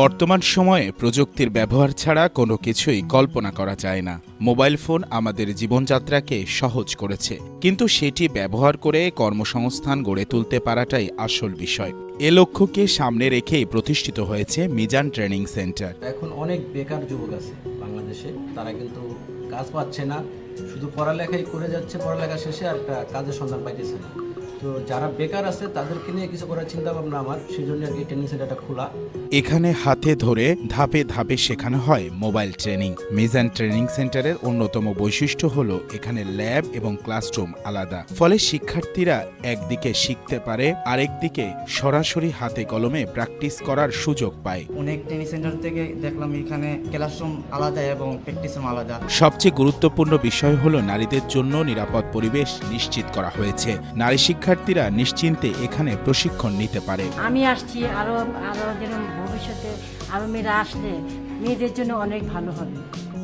বর্তমান সময়ে প্রযুক্তির ব্যবহার ছাড়া কোনো কিছুই কল্পনা করা যায় না। মোবাইল ফোন আমাদের জীবনযাত্রাকে সহজ করেছে, কিন্তু সেটি ব্যবহার করে কর্মসংস্থান গড়ে তুলতে পারাটাই আসল বিষয়। এ লক্ষ্যকে সামনে রেখেই প্রতিষ্ঠিত হয়েছে মিজান ট্রেনিং সেন্টার। এখন অনেক বেকার যুবক আছে বাংলাদেশে, তারা কিন্তু কাজ পাচ্ছে না, শুধু পড়ালেখাই করে যাচ্ছে, পড়ালেখা শেষে আর কাজের সন্ধান পাইতেছে না। তো যারা বেকার আছে তাদেরকে নিয়ে কিছু করার চিন্তা ভাবনা আমার। সেই জন্য আর কি ট্রেনিং সেন্টারটা খোলা। এখানে হাতে ধরে ধাপে ধাপে শেখানো হয় মোবাইল ট্রেনিং মিজান ট্রেনিং সেন্টারের অন্যতম বৈশিষ্ট্য হল এখানে ল্যাব এবং ক্লাসরুম আলাদা। ফলে শিক্ষার্থীরা একদিকে শিখতে পারে আরেকদিকে সরাসরি হাতে কলমে প্র্যাকটিস করার সুযোগ পায়। অনেক ট্রেনিং সেন্টার থেকে দেখলাম এখানে ক্লাসরুম আলাদা এবং প্র্যাকটিস আলাদা। সবচেয়ে গুরুত্বপূর্ণ বিষয় হল নারীদের জন্য নিরাপদ পরিবেশ নিশ্চিত করা হয়েছে। নারী শিক্ষার্থীরা নিশ্চিন্তে এখানে প্রশিক্ষণ নিতে পারে। আমি আসছি আরও আরও যেন ভবিষ্যতে আরও মেয়েরা আসলে মেয়েদের জন্য অনেক ভালো হবে।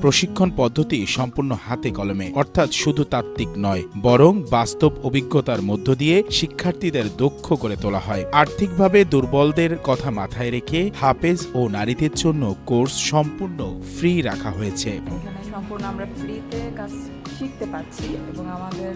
প্রশিক্ষণ পদ্ধতি সম্পূর্ণ হাতে কলমে অর্থাৎ শুধু তাত্ত্বিক নয় বরং বাস্তব অভিজ্ঞতার মধ্য দিয়ে শিক্ষার্থীদের দক্ষ করে তোলা হয়। আর্থিকভাবে দুর্বলদের কথা মাথায় রেখে হাফেজ ও নারীদের জন্য কোর্স সম্পূর্ণ ফ্রি রাখা হয়েছে। সম্পূর্ণ আমরা ফ্রিতে কাজ শিখতে পারছি এবং আমাদের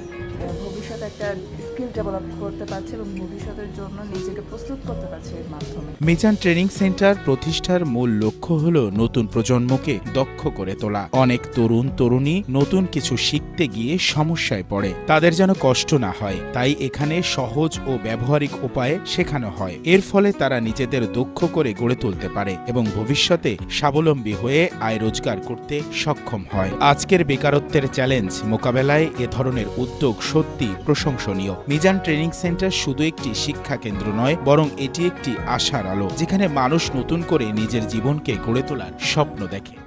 ভবিষ্যতে একটা স্কিল ডেভেলপ করতে পারছি এবং ভবিষ্যতের জন্য নিজেকে প্রস্তুত করতে পারছি এর মাধ্যমে। মিজান ট্রেনিং সেন্টার প্রতিষ্ঠার মূল লক্ষ্য হল নতুন প্রজন্মকে দক্ষ করে তোলা। অনেক তরুণ তরুণী নতুন কিছু শিখতে গিয়ে সমস্যায় পড়ে। তাদের যেন কষ্ট না হয়, তাই এখানে সহজ ও ব্যবহারিক উপায়ে শেখানো হয়। এর ফলে তারা নিজেদের দক্ষ করে গড়ে তুলতে পারে এবং ভবিষ্যতে স্বাবলম্বী হয়ে আয় রোজগার করতে সক্ষম হয়। আজকের বেকারত্বের চ্যালেঞ্জ মোকাবেলায় এ ধরনের উদ্যোগ সত্যি প্রশংসনীয়। মিজান ট্রেনিং সেন্টার শুধু একটি শিক্ষা কেন্দ্র নয়, বরং এটি একটি আশার আলো, যেখানে মানুষ নতুন করে নিজের জীবনকে গড়ে তোলার স্বপ্ন দেখে।